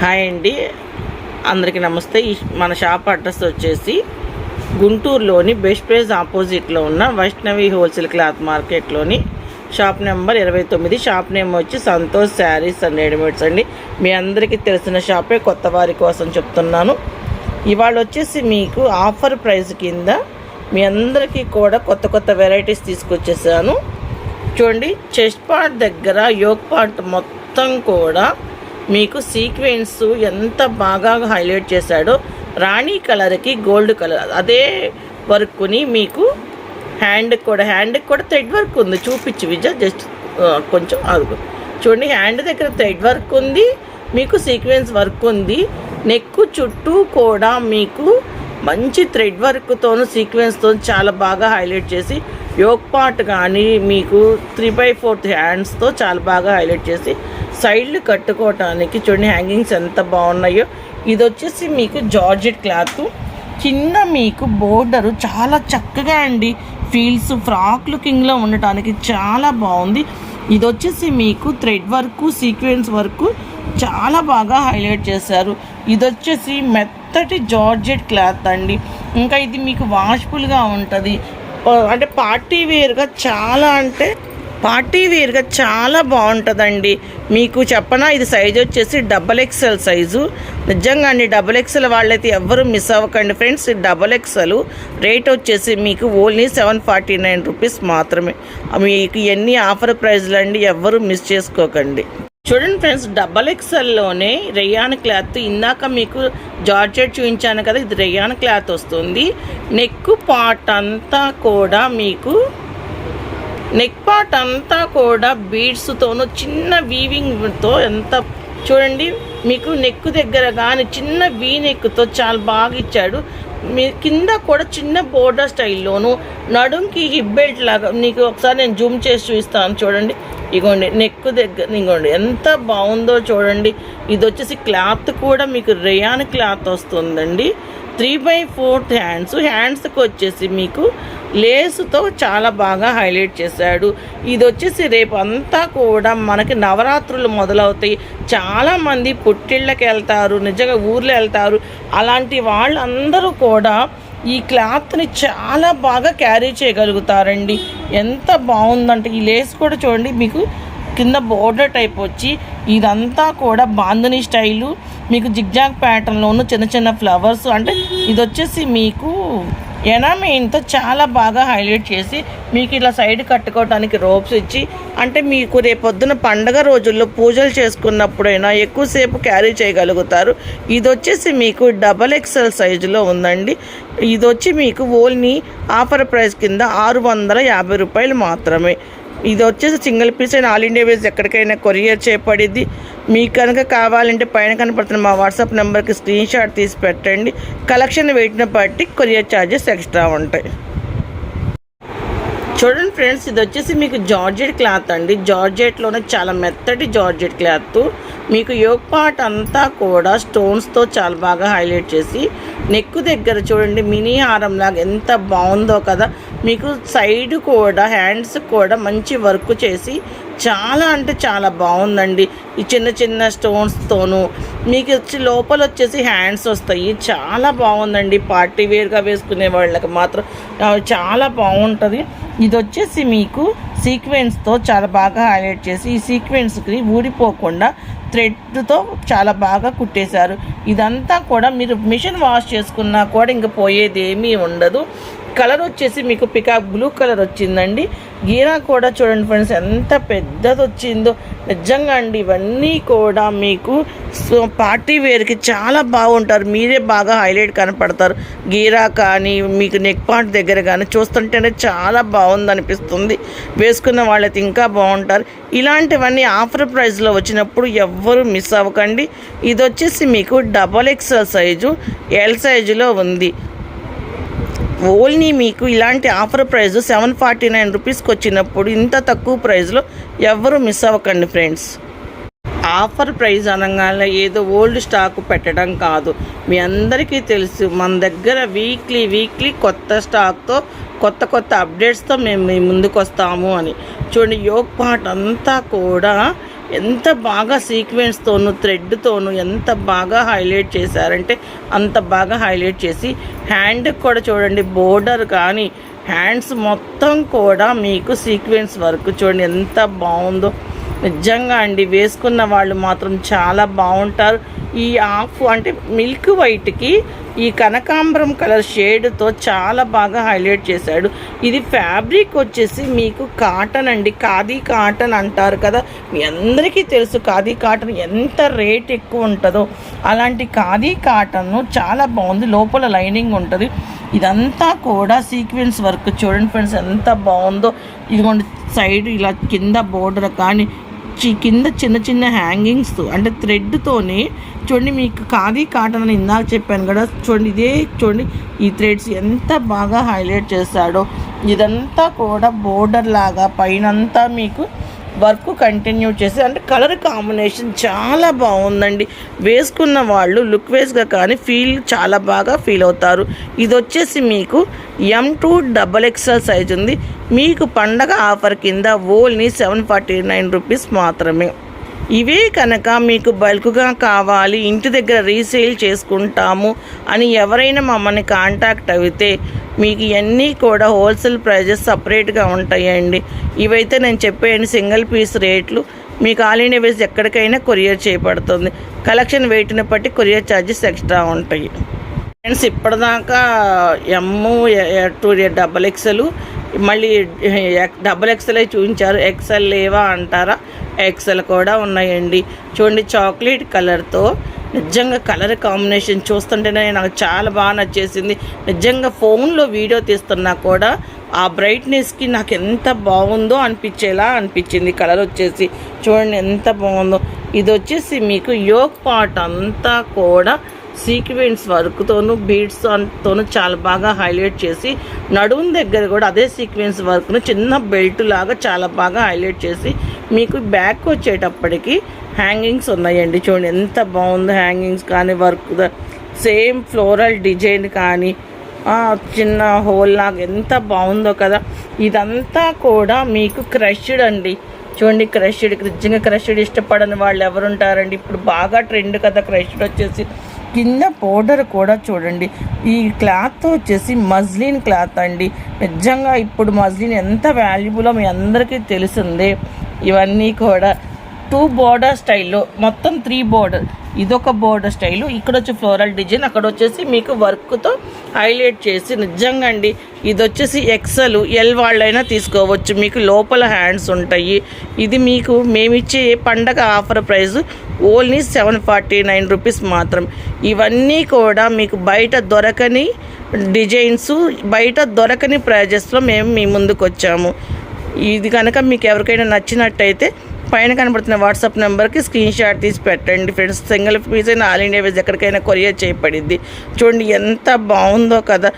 Hi అండి. అందరికీ నమస్తే. ఈ మన షాప్ అడ్రస్ వచ్చేసి గుంటూరులోని బెస్ట్ ప్రైజ్ ఆపోజిట్లో ఉన్న వైష్ణవి హోల్సేల్ క్లాత్ మార్కెట్లోని షాప్ నెంబర్ ఇరవై తొమ్మిది. షాప్ నేమ్ వచ్చి సంతోష్ శారీస్ అండ్ రెడీమేడ్స్ అండి. మీ అందరికీ తెలిసిన షాపే కొత్త వారి కోసం చెప్తున్నాను. ఇవాళ వచ్చేసి మీకు ఆఫర్ ప్రైస్ కింద మీ అందరికీ కూడా కొత్త కొత్త వెరైటీస్ తీసుకొచ్చేసాను. చూడండి చెస్ట్ పార్ట్ దగ్గర యోగ్ పార్ట్ మొత్తం కూడా మీకు సీక్వెన్స్ ఎంత బాగా హైలైట్ చేశాడో రాణి కలర్కి గోల్డ్ కలర్. అదే వర్క్ని మీకు హ్యాండ్ కూడా హ్యాండ్కి కూడా థ్రెడ్ వర్క్ ఉంది. చూపించు విజయ్ జస్ట్ కొంచెం అదుగు చూడండి హ్యాండ్ దగ్గర థ్రెడ్ వర్క్ ఉంది మీకు సీక్వెన్స్ వర్క్ ఉంది. నెక్ చుట్టూ కూడా మీకు మంచి థ్రెడ్ వర్క్తోను సీక్వెన్స్తో చాలా బాగా హైలైట్ చేసి యోగ్ పార్ట్ కానీ మీకు త్రీ బై ఫోర్త్ హ్యాండ్స్తో చాలా బాగా హైలైట్ చేసి సైడ్లు కట్టుకోవటానికి చూడండి హ్యాంగింగ్స్ ఎంత బాగున్నాయో. ఇది వచ్చేసి మీకు జార్జెట్ క్లాత్. చిన్న మీకు బోర్డరు చాలా చక్కగా అండి. ఫీల్స్ ఫ్రాక్ లుకింగ్లో ఉండటానికి చాలా బాగుంది. ఇది వచ్చేసి మీకు థ్రెడ్ వర్క్ సీక్వెన్స్ వర్క్ చాలా బాగా హైలైట్ చేశారు. ఇది వచ్చేసి మెత్తటి జార్జెట్ క్లాత్ అండి. ఇంకా ఇది మీకు వాష్ఫుల్గా ఉంటుంది. అంటే పార్టీ వేర్గా చాలా అంటే పార్టీ వేర్గా చాలా బాగుంటుందండి. మీకు చెప్పనా ఇది సైజ్ వచ్చేసి డబల్ ఎక్స్ఎల్ సైజు. నిజంగా అండి డబల్ ఎక్స్ఎల్ వాళ్ళైతే ఎవ్వరు మిస్ అవ్వకండి ఫ్రెండ్స్. Double XL. రేట్ వచ్చేసి మీకు only seven forty nine rupees మాత్రమే. మీకు ఎన్ని ఆఫర్ ప్రైజ్లు అండి ఎవ్వరు మిస్ చేసుకోకండి. చూడండి ఫ్రెండ్స్ డబల్ ఎక్స్ఎల్లోనే రేయాన్ క్లాత్. ఇందాక మీకు జార్జెట్ చూపించాను కదా ఇది రేయాన్ క్లాత్ వస్తుంది. నెక్ పార్ట్ అంతా కూడా మీకు నెక్ పార్ట్ అంతా కూడా బీడ్స్తోనూ చిన్న వీవింగ్తో ఎంత చూడండి మీకు నెక్ దగ్గర కానీ చిన్న వీ నెక్తో చాలా బాగా ఇచ్చాడు. మీ కింద కూడా చిన్న బోర్డర్ స్టైల్లోను నడుంకి హిప్ బెల్ట్ లాగా నీకు ఒకసారి నేను జూమ్ చేసి చూపిస్తాను చూడండి. ఇగోండి నెక్ దగ్గర ఇగోండి ఎంత బాగుందో చూడండి. ఇది వచ్చేసి క్లాత్ కూడా మీకు రేయాన్ క్లాత్ వస్తుందండి. Three by fourth hands. హ్యాండ్స్కి వచ్చేసి మీకు లేసుతో చాలా బాగా హైలైట్ చేశాడు. ఇది వచ్చేసి రేపు అంతా కూడా మనకి నవరాత్రులు మొదలవుతాయి. చాలామంది పుట్టిళ్ళకి వెళ్తారు నిజంగా ఊర్లో వెళ్తారు. అలాంటి వాళ్ళందరూ కూడా ఈ క్లాత్ని చాలా బాగా క్యారీ చేయగలుగుతారండి. ఎంత బాగుందంటే ఈ లేస్ కూడా చూడండి మీకు కింద బోర్డర్ టైప్ వచ్చి ఇదంతా కూడా బాంధని స్టైలు మీకు జిగ్జాగ్ ప్యాటర్న్లోను చిన్న చిన్న ఫ్లవర్స్ అంటే ఇది వచ్చేసి మీకు ఎనామెయిన్తో చాలా బాగా హైలైట్ చేసి మీకు ఇలా సైడ్ కట్టుకోవడానికి రోప్స్ ఇచ్చి అంటే మీకు రేపొద్దున పండగ రోజుల్లో పూజలు చేసుకున్నప్పుడైనా ఎక్కువసేపు క్యారీ చేయగలుగుతారు. ఇది వచ్చేసి మీకు డబల్ ఎక్సెల్ సైజులో ఉందండి. ఇది వచ్చి మీకు ఓన్లీ ఆఫర్ ప్రైస్ కింద ఆరు వందల యాభై రూపాయలు మాత్రమే. ఇది వచ్చేసి సింగిల్ పీస్ అయిన ఆల్ ఇండియా వేస్ ఎక్కడికైనా కొరియర్ చేపడింది మీకు కనుక కావాలంటే పైన కనపడుతున్న మా వాట్సాప్ నెంబర్కి స్క్రీన్ షాట్ తీసి పెట్టండి. కలెక్షన్ వెయిట్ని బట్టి కొరియర్ ఛార్జెస్ ఎక్స్ట్రా ఉంటాయి. చూడండి ఫ్రెండ్స్ ఇది వచ్చేసి మీకు జార్జెట్ క్లాత్ అండి. జార్జెట్లోనే చాలా మెత్తటి జార్జెట్ క్లాత్. మీకు యోగ్ పార్ట్ అంతా కూడా స్టోన్స్తో చాలా బాగా హైలైట్ చేసి నెక్ దగ్గర చూడండి మినీ హారం లాగా ఎంత బాగుందో కదా. మీకు సైడ్ కూడా హ్యాండ్స్ కూడా మంచి వర్క్ చేసి చాలా అంటే చాలా బాగుందండి. ఈ చిన్న చిన్న స్టోన్స్తోను మీకు వచ్చి లోపల వచ్చేసి హ్యాండ్స్ వస్తాయి. చాలా బాగుందండి. పార్టీ వేర్గా వేసుకునే వాళ్ళకి మాత్రం. చాలా బాగుంటుంది. ఇది వచ్చేసి మీకు సీక్వెన్స్తో చాలా బాగా హైలైట్ చేసి ఈ సీక్వెన్స్కి ఊడిపోకుండా థ్రెడ్తో చాలా బాగా కుట్టేశారు. ఇదంతా కూడా మీరు మిషన్ వాష్ చేసుకున్నా కూడా ఇంక పోయేది ఏమీ ఉండదు. కలర్ వచ్చేసి మీకు పికాక్ బ్లూ కలర్ వచ్చిందండి. గీరా కూడా చూడండి ఫ్రెండ్స్ ఎంత పెద్దది వచ్చిందో. నిజంగా అండి ఇవన్నీ కూడా మీకు సో పార్టీ వేర్కి చాలా బాగుంటారు. మీరే బాగా హైలైట్ కనపడతారు. గీరా కానీ మీకు నెక్ పాయింట్ దగ్గర కానీ చూస్తుంటేనే చాలా బాగుంది అనిపిస్తుంది వేసుకున్న వాళ్ళైతే ఇంకా బాగుంటారు. ఇలాంటివన్నీ ఆఫర్ ప్రైస్లో వచ్చినప్పుడు ఎవ్వరూ మిస్ అవ్వకండి. ఇది వచ్చేసి మీకు డబల్ ఎక్స్ఎల్ సైజు ఎల్ సైజులో ఉంది. ఓన్లీ మీకు ఇలాంటి offer price seven forty nine రూపీస్కి వచ్చినప్పుడు ఇంత తక్కువ ప్రైస్లో ఎవ్వరూ మిస్ అవ్వకండి ఫ్రెండ్స్. ఆఫర్ ప్రైస్ అనగానే ఏదో ఓల్డ్ స్టాక్ పెట్టడం కాదు. మీ అందరికీ తెలుసు మన దగ్గర వీక్లీ వీక్లీ కొత్త స్టాక్తో కొత్త కొత్త అప్డేట్స్తో మేము మీ ముందుకు వస్తాము అని. చూడండి యోగ్ పార్ట్ అంతా కూడా ఎంత బాగా సీక్వెన్స్తోను థ్రెడ్తోను ఎంత బాగా హైలైట్ చేశారంటే అంత బాగా హైలైట్ చేసి హ్యాండ్ కూడా చూడండి బోర్డర్ కానీ హ్యాండ్స్ మొత్తం కూడా మీకు సీక్వెన్స్ వర్క్ చూడండి ఎంత బాగుందో. నిజంగా అండి వేసుకున్న వాళ్ళు మాత్రం చాలా బాగుంటారు. ఈ ఆఫ్ అంటే మిల్క్ వైట్కి ఈ కనకాంబరం కలర్ షేడ్తో చాలా బాగా హైలైట్ చేశాడు. ఇది ఫ్యాబ్రిక్ వచ్చేసి మీకు కాటన్ అండి ఖాదీ కాటన్ అంటారు కదా. మీ అందరికీ తెలుసు ఖాదీ కాటన్ ఎంత రేట్ ఎక్కువ ఉంటుందో. అలాంటి ఖాదీ కాటన్ చాలా బాగుంది లోపల లైనింగ్ ఉంటుంది. ఇదంతా కూడా సీక్వెన్స్ వర్క్ చూడండి ఫ్రెండ్స్ ఎంత బాగుందో. ఇదిగోండి సైడ్ ఇలా కింద బోర్డర్ కానీ కింద చిన్న చిన్న హ్యాంగింగ్స్ అంటే థ్రెడ్తోనే చూడండి మీకు ఖాదీ కాటన్ అని ఇందాక చెప్పాను కదా చూడండి ఇదే చూడండి ఈ థ్రెడ్స్ ఎంత బాగా హైలైట్ చేశాడో. ఇదంతా కూడా బోర్డర్ లాగా పైనంతా మీకు వర్క్ కంటిన్యూ చేసి అంటే కలర్ కాంబినేషన్ చాలా బాగుందండి. వేసుకున్న వాళ్ళు లుక్ వేస్గా కానీ ఫీల్ చాలా బాగా ఫీల్ అవుతారు. ఇది వచ్చేసి మీకు M two double XL size ఉంది. మీకు పండగ ఆఫర్ కింద only seven forty nine rupees మాత్రమే. ఇవే కనుక మీకు బల్క్గా కావాలి ఇంటి దగ్గర రీసేల్ చేసుకుంటాము అని ఎవరైనా మమ్మల్ని కాంటాక్ట్ అయితే మీకు ఇవన్నీ కూడా హోల్సేల్ ప్రైజెస్ సపరేట్గా ఉంటాయండి. ఇవైతే నేను చెప్పేయండి సింగిల్ పీస్ రేట్లు. మీకు ఆల్ ఇండియా వేస్ ఎక్కడికైనా కొరియర్ చేయబడుతుంది. కలెక్షన్ వెయిట్ని బట్టి కొరియర్ ఛార్జెస్ ఎక్స్ట్రా ఉంటాయి. ఫ్రెండ్స్ ఇప్పటిదాకా ఎమ్ము టూ డబల్ ఎక్సెల్ మళ్ళీ డబల్ ఎక్సెల్ చూపించారు. ఎక్సెల్ లేవా అంటారా? ఎక్సెల్ కూడా ఉన్నాయండి. చూడండి చాక్లెట్ కలర్తో నిజంగా కలర్ కాంబినేషన్ చూస్తుంటేనే నాకు చాలా బాగా నచ్చేసింది. నిజంగా ఫోన్లో వీడియో తీస్తున్నా కూడా ఆ బ్రైట్నెస్కి నాకు ఎంత బాగుందో అనిపించేలా అనిపించింది కలర్ వచ్చేసి. చూడండి ఎంత బాగుందో. ఇది వచ్చేసి మీకు యోగ్ పార్ట్ అంతా కూడా సీక్వెన్స్ వర్క్తోను బీడ్స్ తోను చాలా బాగా హైలైట్ చేసి నడుము దగ్గర కూడా అదే సీక్వెన్స్ వర్క్ను చిన్న బెల్ట్ లాగా చాలా బాగా హైలైట్ చేసి మీకు బ్యాక్ వచ్చేటప్పటికి హ్యాంగింగ్స్ ఉన్నాయండి చూడండి ఎంత బాగుందో హ్యాంగింగ్స్ కానీ వర్క్ సేమ్ ఫ్లోరల్ డిజైన్ కానీ చిన్న హోల్ లాగా ఎంత బాగుందో కదా. ఇదంతా కూడా మీకు క్రష్డ్ అండి. చూడండి క్రష్డ్ నిజంగా క్రష్డ్ ఇష్టపడని వాళ్ళు ఎవరు ఉంటారండి ఇప్పుడు బాగా ట్రెండ్ కదా క్రష్డ్ వచ్చేసి. కింద పౌడర్ కూడా చూడండి. ఈ క్లాత్ వచ్చేసి మజ్లిన్ క్లాత్ అండి. నిజంగా ఇప్పుడు మజ్లిన్ ఎంత వాల్యుబులో మీ అందరికీ తెలిసిందే. ఇవన్నీ కూడా టూ బోర్డర్ స్టైల్లో మొత్తం త్రీ బోర్డర్. ఇదొక బోర్డర్ స్టైలు. ఇక్కడ వచ్చి ఫ్లోరల్ డిజైన్ అక్కడ వచ్చేసి మీకు వర్క్తో హైలైట్ చేసి నిజంగా అండి ఇది వచ్చేసి ఎక్సెల్ ఎల్ వాళ్ళైనా తీసుకోవచ్చు. మీకు లోపల హ్యాండ్స్ ఉంటాయి. ఇది మీకు మేమిచ్చే పండగ offer price only seven forty nine rupees మాత్రం. ఇవన్నీ కూడా మీకు బయట దొరకని డిజైన్స్ బయట దొరకని ప్రైజెస్లో మేము మీ ముందుకు వచ్చాము ఇది కనుక మీకు ఎవరికైనా నచ్చినట్టయితే పైన కనబడుతున్న వాట్సాప్ నెంబర్కి స్క్రీన్ షాట్ తీసి పెట్టండి ఫ్రెండ్స్. సింగిల్ పీస్ అయినా ఆల్ ఇండియా వేస్ ఎక్కడికైనా కొరియర్ చేయబడింది చూడండి ఎంత బాగుందో కదా.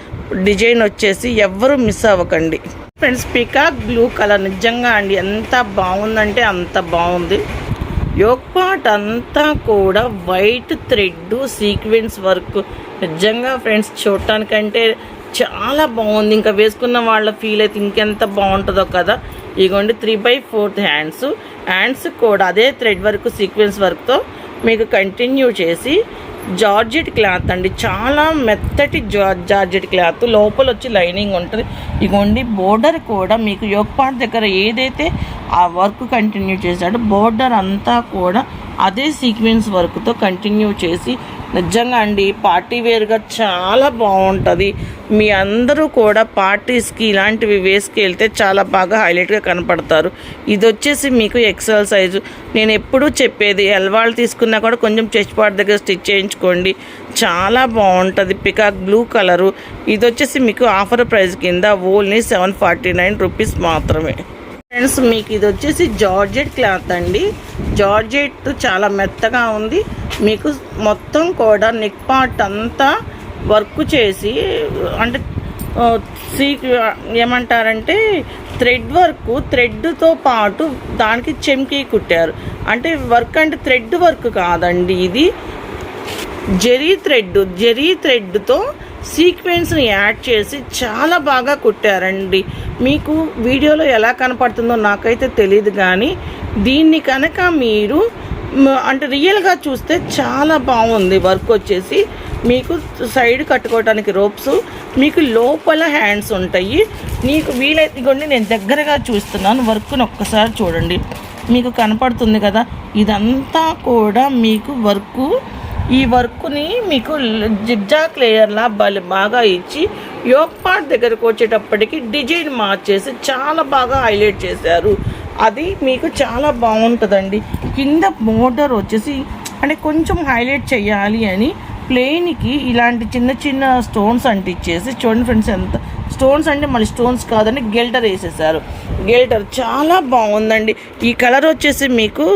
డిజైన్ వచ్చేసి ఎవ్వరూ మిస్ అవ్వకండి. Friends peacock blue colour. నిజంగా అండి ఎంత బాగుందంటే అంత బాగుంది. యోగ్ పార్ట్ అంతా కూడా వైట్ థ్రెడ్ సీక్వెన్స్ వర్క్. నిజంగా ఫ్రెండ్స్ చూడటానికంటే చాలా బాగుంది. ఇంకా వేసుకున్న వాళ్ళ ఫీల్ అయితే ఇంకెంత బాగుంటుందో కదా. ఇగోండి three by fourth hands hands కూడా అదే థ్రెడ్ వర్క్ సీక్వెన్స్ వర్క్తో మీకు కంటిన్యూ చేసి జార్జెట్ క్లాత్ అండి. చాలా మెత్తటి జా- జార్జెట్ క్లాత్. లోపల వచ్చి లైనింగ్ ఉంటుంది. ఇగోండి బోర్డర్ కూడా మీకు యోగపాట్ దగ్గర ఏదైతే ఆ వర్క్ కంటిన్యూ చేశాడో బోర్డర్ అంతా కూడా అదే సీక్వెన్స్ వర్క్తో కంటిన్యూ చేసి నిజంగా అండి పార్టీ వేర్గా చాలా బాగుంటుంది మీ అందరూ కూడా పార్టీస్కి ఇలాంటివి వేసుకెళ్తే చాలా బాగా హైలైట్గా కనపడతారు. ఇది వచ్చేసి మీకు ఎక్సెల్ సైజు నేను ఎప్పుడూ చెప్పేది ఎల్వాళ్ళు తీసుకున్నా కూడా కొంచెం చెస్ట్ పార్ట్ దగ్గర స్టిచ్ చేయించుకోండి. చాలా బాగుంటుంది పికాక్ బ్లూ కలరు ఇది వచ్చేసి మీకు ఆఫర్ ప్రైస్ కింద only seven forty nine rupees మాత్రమే. ఫ్రెండ్స్ మీకు ఇది వచ్చేసి జార్జెట్ క్లాత్ అండి. జార్జెట్ చాలా మెత్తగా ఉంది. మీకు మొత్తం కూడా నెక్ పార్ట్ అంతా వర్క్ చేసి అంటే సీ ఏమంటారంటే థ్రెడ్ వర్క్ థ్రెడ్తో పాటు దానికి చెమ్కీ కుట్టారు. అంటే వర్క్ అంటే థ్రెడ్ వర్క్ కాదండి ఇది. జెరీ థ్రెడ్ జెరీ థ్రెడ్తో సీక్వెన్స్ని యాడ్ చేసి చాలా బాగా కుట్టారండి. మీకు వీడియోలో ఎలా కనపడుతుందో నాకైతే తెలియదు కానీ దీన్ని కనుక మీరు అంటే రియల్గా చూస్తే చాలా బాగుంది వర్క్ వచ్చేసి. మీకు సైడ్ కట్టుకోవడానికి రోప్స్ మీకు లోపల హ్యాండ్స్ ఉంటాయి. మీకు వీలైతే ఇగోండి నేను దగ్గరగా చూస్తున్నాను. వర్క్ను ఒక్కసారి చూడండి. మీకు కనపడుతుంది కదా? ఇదంతా కూడా మీకు వర్కు ఈ వర్క్ని మీకు జిగ్జాక్ లేయర్లా బలి బాగా ఇచ్చి యోక్ పార్ట్ దగ్గరకు వచ్చేటప్పటికి డిజైన్ మార్చేసి చాలా బాగా హైలైట్ చేశారు. అది మీకు చాలా బాగుంటుందండి. కింద మోటర్ వచ్చేసి అంటే కొంచెం హైలైట్ చేయాలి అని ప్లెయిన్కి ఇలాంటి చిన్న చిన్న స్టోన్స్ అంటించేసి చూడండి ఫ్రెండ్స్ ఎంత స్టోన్స్ అంటే మళ్ళీ స్టోన్స్ కాదని గెల్టర్ వేసేసారు. గెల్టర్ చాలా బాగుందండి. ఈ కలర్ వచ్చేసి మీకు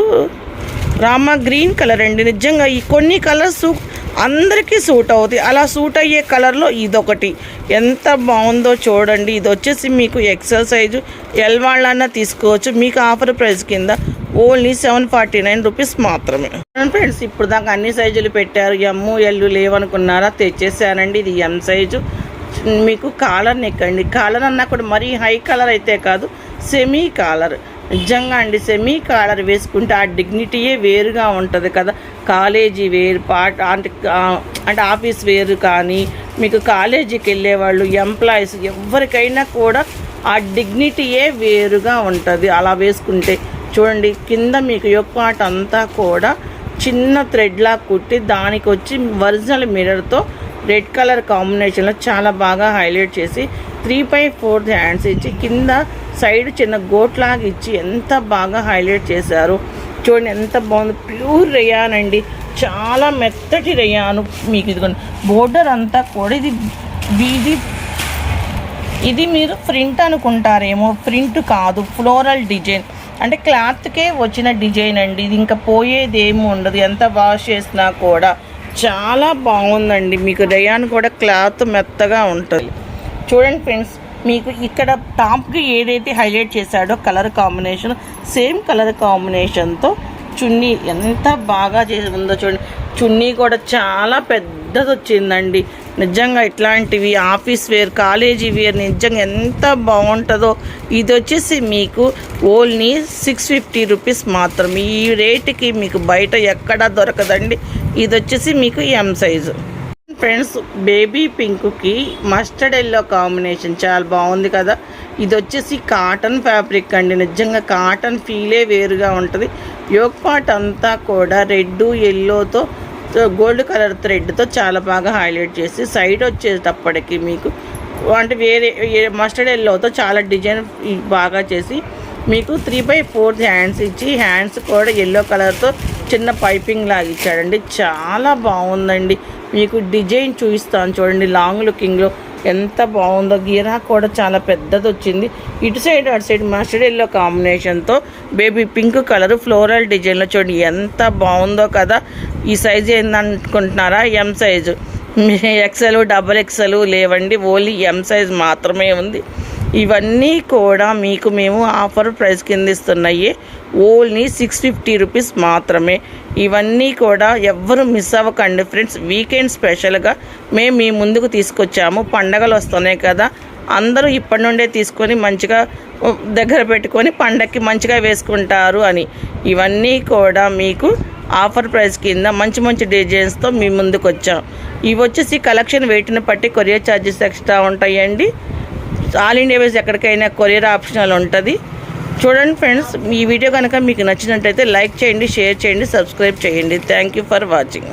రామ గ్రీన్ కలర్ అండి. నిజంగా ఈ కొన్ని కలర్స్ అందరికీ సూట్ అవుతాయి. అలా సూట్ అయ్యే కలర్లో ఇదొకటి. ఎంత బాగుందో చూడండి. ఇది వచ్చేసి మీకు ఎక్సెల్ సైజు. ఎల్ వాళ్ళన్నా తీసుకోవచ్చు. మీకు ఆఫర్ ప్రైస్ కింద only seven forty nine rupees మాత్రమే. ఫ్రెండ్స్ ఇప్పుడు దాకా అన్ని సైజులు పెట్టారు. ఎమ్ ఎల్లు లేవనుకున్నారా? తెచ్చేసానండి. ఇది ఎం సైజు. మీకు కాలర్ నెక్కండి కాలర్ అన్నా కూడా మరీ హై కలర్ అయితే కాదు. Semi collar. నిజంగా అండి సెమీ కాలర్ వేసుకుంటే ఆ డిగ్నిటీయే వేరుగా ఉంటుంది కదా. కాలేజీ వేరు పాట అంటే అంటే ఆఫీస్ వేరు కానీ మీకు కాలేజీకి వెళ్ళే వాళ్ళు ఎంప్లాయీస్ ఎవరికైనా కూడా ఆ డిగ్నిటీయే వేరుగా ఉంటుంది. అలా వేసుకుంటే చూడండి కింద మీకు యొక్క అంతా కూడా చిన్న థ్రెడ్లా కుట్టి దానికి వచ్చి ఒరిజినల్ మిర్రర్తో రెడ్ కలర్ కాంబినేషన్లో చాలా బాగా హైలైట్ చేసి త్రీ బై ఫోర్త్ హ్యాండ్స్ ఇచ్చి కింద సైడ్ చిన్న గోట్లాగా ఇచ్చి ఎంత బాగా హైలైట్ చేశారు. చూడండి ఎంత బాగుంది. ప్యూర్ రేయాన్ అండి. చాలా మెత్తటి రేయాను మీకు ఇదిగోండి. బోర్డర్ అంతా కూడా ఇది ఇది ఇది మీరు ప్రింట్ అనుకుంటారేమో. ప్రింట్ కాదు ఫ్లోరల్ డిజైన్. అంటే క్లాత్కే వచ్చిన డిజైన్ అండి. ఇది ఇంకా పోయేది ఏమి ఉండదు. ఎంత వాష్ చేసినా కూడా చాలా బాగుందండి. మీకు రేయాన్ కూడా క్లాత్ మెత్తగా ఉంటుంది. చూడండి ఫ్రెండ్స్ మీకు ఇక్కడ టాప్కి ఏదైతే హైలైట్ చేశాడో కలర్ కాంబినేషన్ సేమ్ కలర్ కాంబినేషన్తో చున్నీ ఎంత బాగా చేసి ఉందో చూడండి. చున్నీ కూడా చాలా పెద్దది వచ్చిందండి నిజంగా ఇట్లాంటివి ఆఫీస్ వేర్ కాలేజీ వేర్ నిజంగా ఎంత బాగుంటుందో. ఇది వచ్చేసి మీకు ఓన్లీ సిక్స్ ఫిఫ్టీ రూపీస్ మాత్రం ఈ రేటుకి మీకు బయట ఎక్కడా దొరకదండి. ఇది వచ్చేసి మీకు ఎం సైజు ఫ్రెండ్స్ బేబీ పింక్కి మస్టర్డ్ ఎల్లో కాంబినేషన్ చాలా బాగుంది కదా. ఇది వచ్చేసి కాటన్ ఫ్యాబ్రిక్ అండి. నిజంగా కాటన్ ఫీలే వేరుగా ఉంటుంది. యోగ్ పార్ట్ అంతా కూడా రెడ్ ఎల్లోతో గోల్డ్ కలర్ థ్రెడ్తో చాలా బాగా హైలైట్ చేసి సైడ్ వచ్చేటప్పటికి మీకు అంటే వేరే మస్టర్డ్ ఎల్లోతో చాలా డిజైన్ బాగా చేసి మీకు త్రీ బై ఫోర్త్ హ్యాండ్స్ ఇచ్చి హ్యాండ్స్ కూడా ఎల్లో కలర్తో చిన్న పైపింగ్ లాగా ఇచ్చాడండి. చాలా బాగుందండి. మీకు డిజైన్ చూపిస్తాను చూడండి లాంగ్ లుకింగ్లో ఎంత బాగుందో. గీరా కూడా చాలా పెద్దది వచ్చింది. ఇటు సైడ్ అటు సైడ్ మస్టర్డ్ ఎల్లో కాంబినేషన్తో బేబీ పింక్ కలర్ ఫ్లోరల్ డిజైన్లో చూడండి ఎంత బాగుందో కదా. ఈ size ఏందనుకుంటున్నారా? M size XL double XL లేవండి ఓన్లీ ఎం సైజ్ మాత్రమే ఉంది. ఇవన్నీ కూడా మీకు మేము ఆఫర్ ప్రైస్ కింద ఇస్తున్నాయి. ఓన్లీ సిక్స్ ఫిఫ్టీ రూపీస్ మాత్రమే. ఇవన్నీ కూడా ఎవ్వరు మిస్ అవ్వకండి ఫ్రెండ్స్ వీకెండ్ స్పెషల్గా మేము మీ ముందుకు తీసుకొచ్చాము. పండగలు వస్తున్నాయి కదా. అందరూ ఇప్పటి నుండే తీసుకొని మంచిగా దగ్గర పెట్టుకొని పండక్కి మంచిగా వేసుకుంటారు అని. ఇవన్నీ కూడా మీకు ఆఫర్ ప్రైస్ కింద మంచి మంచి డిజైన్స్తో మీ ముందుకు వచ్చాం. ఇవి వచ్చేసి కలెక్షన్ వెయిట్ని బట్టి కొరియర్ ఛార్జెస్ ఎక్స్ట్రా ఉంటాయండి. ఆల్ ఇండియా వేస్ ఎక్కడికైనా కొరియర్ ఆప్షనల్ ఉంటుంది. చూడండి ఫ్రెండ్స్ ఈ వీడియో కనుక మీకు నచ్చినట్టయితే లైక్ చేయండి షేర్ చేయండి సబ్స్క్రైబ్ చేయండి. Thank you for watching